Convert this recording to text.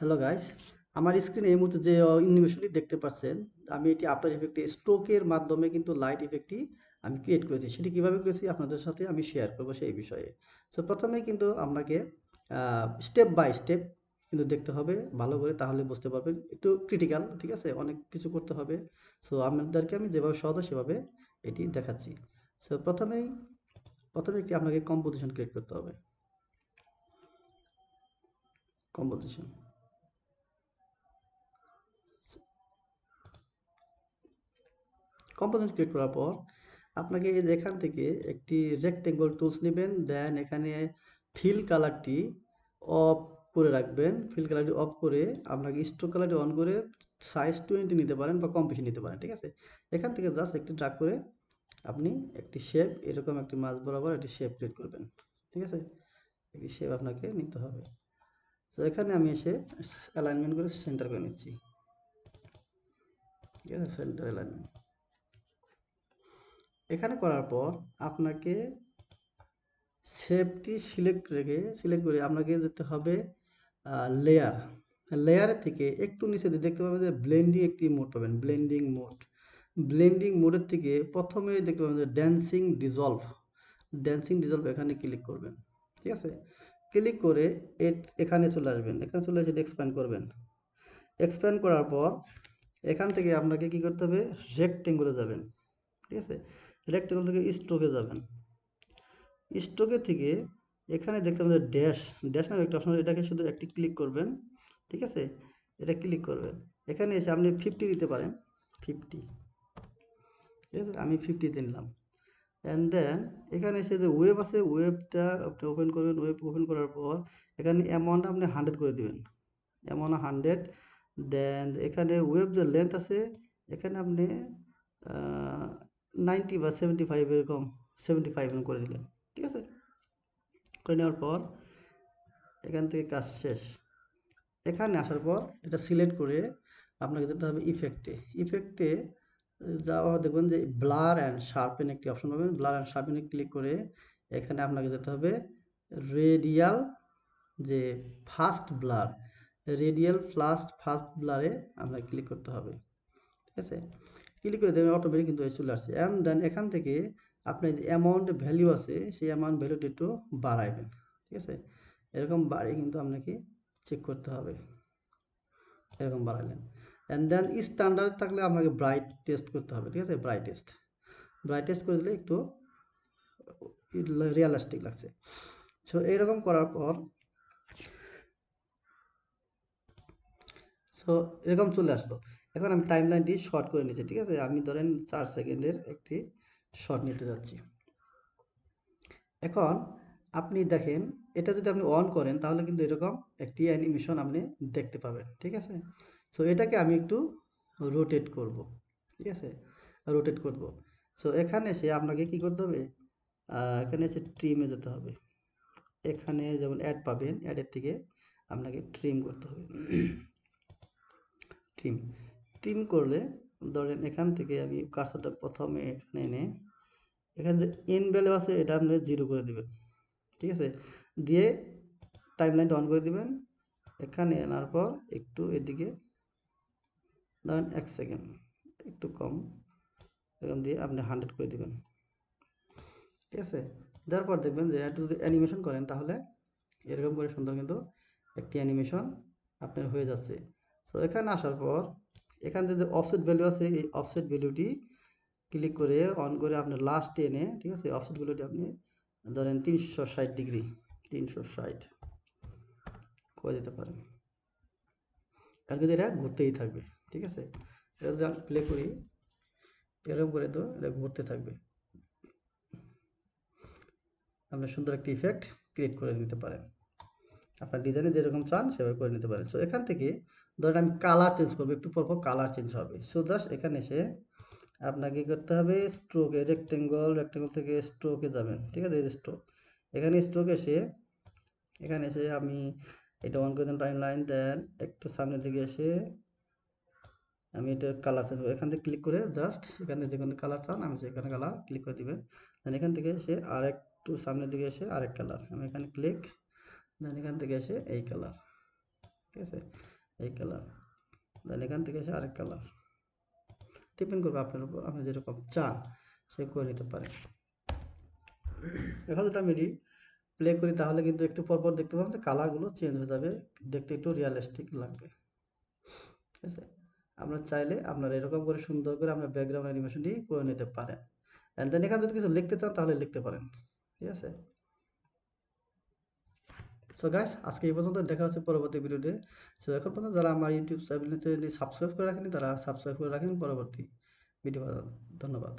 Hello guys আমার স্ক্রিনে এই মুহূর্তে যে অ্যানিমেশনটি দেখতে পাচ্ছেন, আমি এটি আফটার ইফেক্টে স্ট্রোকের মাধ্যমে কিন্তু লাইট ইফেক্টটি আমি ক্রিয়েট করেছি। সেটি কীভাবে করেছি? আপনাদের সাথে আমি শেয়ার করব সেই বিষয়ে। সো প্রথমেই কিন্তু আপনাকে স্টেপ বাই স্টেপ কিন্তু দেখতে হবে ভালো করে, তাহলে বুঝতে পারবেন। একটু ক্রিটিক্যাল ঠিক আছে? অনেক কিছু করতে হবে। সো আপনাদেরকে আমি যেভাবে সহজ সেভাবে এটি দেখাচ্ছি। সো প্রথমেই, প্রথমে একটি আপনাকে কম্পোজিশন ক্রিয়েট করতে হবে। কম্পোজিশন কম্পোজিশন ক্রিয়েট করার পর আপনাকে এখান থেকে একটি রেক্টেঙ্গল টুলস নেবেন দেন এখানে ফিল কালারটি অফ করে রাখবেন। ফিল কালারটি অফ করে আপনাকে স্ট্রোক কালারটি অন করে সাইজ টোয়েন্টি নিতে পারেন বা কম বেশি নিতে পারেন, ঠিক আছে? এখান থেকে জাস্ট একটি ড্রাগ করে আপনি একটি শেপ এরকম একটি মাছ বরাবর একটি শেপ ক্রিয়েট করবেন, ঠিক আছে? একটি শেপ আপনাকে নিতে হবে। তো এখানে আমি এসে অ্যালাইনমেন্ট করে সেন্টার করে নিচ্ছি। ঠিক আছে? সেন্টার অ্যালাইনমেন্ট এখানে করার পর আপনাকে শেপটি সিলেক্ট রেখে সিলেক্ট করে আপনাকে যেতে হবে লেয়ার লেয়ারের থেকে একটু নিচে দেখতে পাবেন যে ব্লেন্ডিং একটি মোড পাবেন ব্লেন্ডিং মোড ব্লেন্ডিং মোডের থেকে প্রথমে দেখতে পাবেন যে ড্যান্সিং ডিজলভ ড্যান্সিং ডিজলভ এখানে ক্লিক করবেন, ঠিক আছে? ক্লিক করে এখানে চলে আসবেন, এখানে চলে এসে এক্সপ্যান্ড করবেন। এক্সপ্যান্ড করার পর এখান থেকে আপনাকে কি করতে হবে? রেক্টেঙ্গুলে যাবেন, ঠিক আছে? রেক্টেঙ্গল থেকে স্ট্রোকে যাবেন। স্ট্রোকে থেকে এখানে দেখতে পাবেন ড্যাশ ড্যাশ নামে একটা অপশন এটাকে শুধু একটি ক্লিক করবেন, ঠিক আছে? এটা ক্লিক করবেন। এখানে এসে আপনি ফিফটি দিতে পারেন ফিফটি ঠিক আছে? আমি ফিফটিতে নিলাম। অ্যান্ড দেন এখানে এসে যে ওয়েব আছে ওয়েবটা আপনি ওপেন করবেন ওয়েব ওপেন করার পর এখানে অ্যামাউন্ট আপনি হান্ড্রেড করে দেবেন। অ্যামাউন্ট হান্ড্রেড দেন এখানে ওয়েব যে লেন্থ আছে, এখানে আপনি নাইনটি বা সেভেন্টি ফাইভ এরকম, সেভেন্টি ফাইভ করে দিলেন, ঠিক আছে? করে নেওয়ার পর এখান থেকে কাজ শেষ। এখানে আসার পর এটা সিলেক্ট করে আপনাকে যেতে হবে ইফেক্টে ইফেক্টে যাওয়া, দেখবেন যে ব্লার অ্যান্ড শার্পেন একটি অপশন পাবেন। ব্লার অ্যান্ড শার্পেনে ক্লিক করে এখানে আপনাকে যেতে হবে রেডিয়াল যে ফাস্ট ব্লার রেডিয়াল ফ্লাস্ট ফাস্ট ব্লারে আপনাকে ক্লিক করতে হবে, ঠিক আছে? ক্লিক করে দেবেন অটোমেটিক কিন্তু চলে আসছে। অ্যান্ড দেন এখান থেকে আপনার যে অ্যামাউন্ট ভ্যালু আছে, সেই অ্যামাউন্ট ভ্যালুটা একটু বাড়াইবেন, ঠিক আছে? এরকম বাড়িয়ে কিন্তু আপনাকে চেক করতে হবে। এরকম বাড়াইলেন। অ্যান্ড দেন স্ট্যান্ডার্ড থাকলে আপনাকে ব্রাইট টেস্ট করতে হবে, ঠিক আছে? ব্রাইট টেস্ট ব্রাইট টেস্ট করে দিলে একটু রিয়ালিস্টিক লাগছে। সো এরকম করার পর সো এরকম চলে আসলো। এখন আমি টাইম লাইনটি শর্ট করে নিচ্ছি, ঠিক আছে? আমি ধরেন চার সেকেন্ডের একটি শর্ট নিতে যাচ্ছি। এখন আপনি দেখেন, এটা যদি আপনি অন করেন, তাহলে কিন্তু এরকম একটি অ্যানিমেশন আপনি দেখতে পাবেন, ঠিক আছে? সো এটাকে আমি একটু রোটেট করব, ঠিক আছে? রোটেট করব। সো এখানে এসে আপনাকে কি করতে হবে? এখানে এসে ট্রিমে যেতে হবে। এখানে যেমন অ্যাড পাবেন অ্যাডের থেকে আপনাকে ট্রিম করতে হবে। ট্রিম ট্রিম করলে, ধরেন এখান থেকে আমি কার্সারটা প্রথমে এখানে এনে, এখানে যে এন ভ্যালু আছে এটা আপনি জিরো করে দেবেন, ঠিক আছে? দিয়ে টাইম লাইনটা অন করে দিবেন, এখানে আনার পর একটু এদিকে, ধরেন এক সেকেন্ড একটু কম, এরকম দিয়ে আপনি হান্ড্রেড করে দিবেন, ঠিক আছে? দেওয়ার পর দেখবেন যে একটু যদি অ্যানিমেশন করেন তাহলে এরকম করে সুন্দর কিন্তু একটি অ্যানিমেশন আপনার হয়ে যাচ্ছে। সো এখানে আসার পর এখান থেকে যে অফসেট ভ্যালু আছে, এই অফসেট ভ্যালুটি ক্লিক করে অন করে আপনার লাস্ট এনে, ঠিক আছে অফসেট ভ্যালুটি আপনি ধরেন তিনশো ষাট ডিগ্রি তিনশো ষাট করে দিতে পারেন। কারণ কিন্তু এটা ঘুরতেই থাকবে, ঠিক আছে? এটা যদি আমি প্লে করি, এরকম করে তো এটা ঘুরতে থাকবে। আপনি সুন্দর একটি ইফেক্ট ক্রিয়েট করে নিতে পারেন। আপনার ডিজাইনে যেরকম চান, সেভাবে করে নিতে পারেন। সো এখান থেকে ধরেন আমি কালার চেঞ্জ করব, একটু পর পর কালার চেঞ্জ হবে। সো জাস্ট এখানে এসে আপনাকে করতে হবে? স্ট্রোকে রেক্টেঙ্গল রেক্টেঙ্গল থেকে স্ট্রোকে যাবেন। ঠিক আছে? স্ট্রোক এখানে স্ট্রোক এসে, এখানে এসে আমি এটা অন করে দিন টাইম লাইন দেন একটু সামনের দিকে এসে আমি এটা কালার চেঞ্জ করব। এখান থেকে ক্লিক করে জাস্ট এখানে যে কোনো কালার চান, আমি সেখানে কালার ক্লিক করে দিবেন। দেন এখান থেকে এসে আর একটু সামনের দিকে এসে আরেক কালার আমি এখানে ক্লিক দেন এখান থেকে এসে এই কালার ঠিক আছে এই কালার দেন এখান থেকে এসে আরেক কালার ডিপেন্ড করবে আপনার উপর, আপনি যেরকম চান সে করে নিতে পারেন। এখন যদি আমি প্লে করি, তাহলে কিন্তু একটু পর পর দেখতে পাবেন যে কালারগুলো চেঞ্জ হয়ে যাবে, দেখতে একটু রিয়ালিস্টিক লাগবে। ঠিক আছে? আপনার চাইলে আপনার এরকম করে সুন্দর করে আপনার ব্যাকগ্রাউন্ড অ্যানিমেশনটি করে নিতে পারেন। অ্যান্ড দেন এখানে যদি কিছু লিখতে চান, তাহলে লিখতে পারেন। ঠিক আছে? সো গাইস আজকে এই পর্যন্ত দেখা হচ্ছে পরবর্তী ভিডিওতে। সো এখন পর্যন্ত যারা আমার ইউটিউব চ্যানেলটি সাবস্ক্রাইব করে রাখেনি তারা সাবস্ক্রাইব করে রাখেন পরবর্তী ভিডিও ধন্যবাদ।